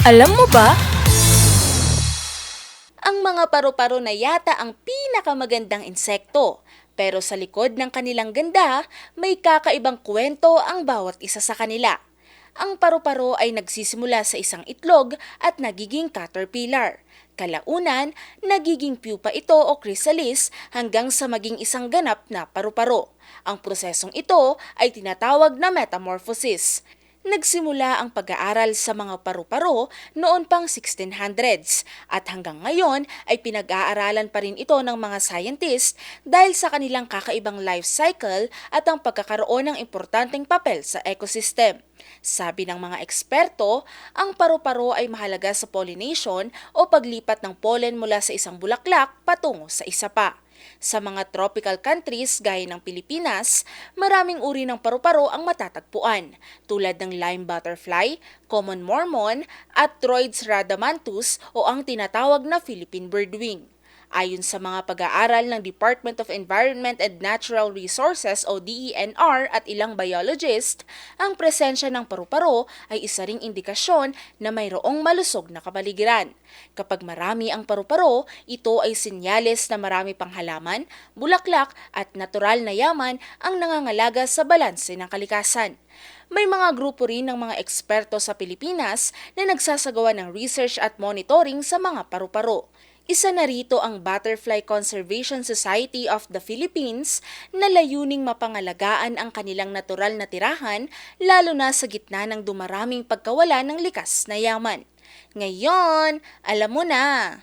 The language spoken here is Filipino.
Alam mo ba? Ang mga paru-paro na yata ang pinakamagandang insekto. Pero sa likod ng kanilang ganda, may kakaibang kwento ang bawat isa sa kanila. Ang paru-paro ay nagsisimula sa isang itlog at nagiging caterpillar. Kalaunan, nagiging pupa ito o chrysalis hanggang sa maging isang ganap na paru-paro. Ang prosesong ito ay tinatawag na metamorphosis. Nagsimula ang pag-aaral sa mga paru-paro noon pang 1600s at hanggang ngayon ay pinag-aaralan pa rin ito ng mga scientist dahil sa kanilang kakaibang life cycle at ang pagkakaroon ng importanteng papel sa ecosystem. Sabi ng mga eksperto, ang paru-paro ay mahalaga sa pollination o paglipat ng pollen mula sa isang bulaklak patungo sa isa pa. Sa mga tropical countries gaya ng Pilipinas, maraming uri ng paru-paro ang matatagpuan, tulad ng lime butterfly, common mormon, at Troids radamanthus o ang tinatawag na Philippine birdwing. Ayon sa mga pag-aaral ng Department of Environment and Natural Resources o DENR at ilang biologist, ang presensya ng paru-paro ay isa ring indikasyon na mayroong malusog na kapaligiran. Kapag marami ang paru-paro, ito ay sinyales na marami pang halaman, bulaklak at natural na yaman ang nangangalaga sa balanse ng kalikasan. May mga grupo rin ng mga eksperto sa Pilipinas na nagsasagawa ng research at monitoring sa mga paru-paro. Isa na rito ang Butterfly Conservation Society of the Philippines na layuning mapangalagaan ang kanilang natural na tirahan lalo na sa gitna ng dumaraming pagkawala ng likas na yaman. Ngayon, alam mo na!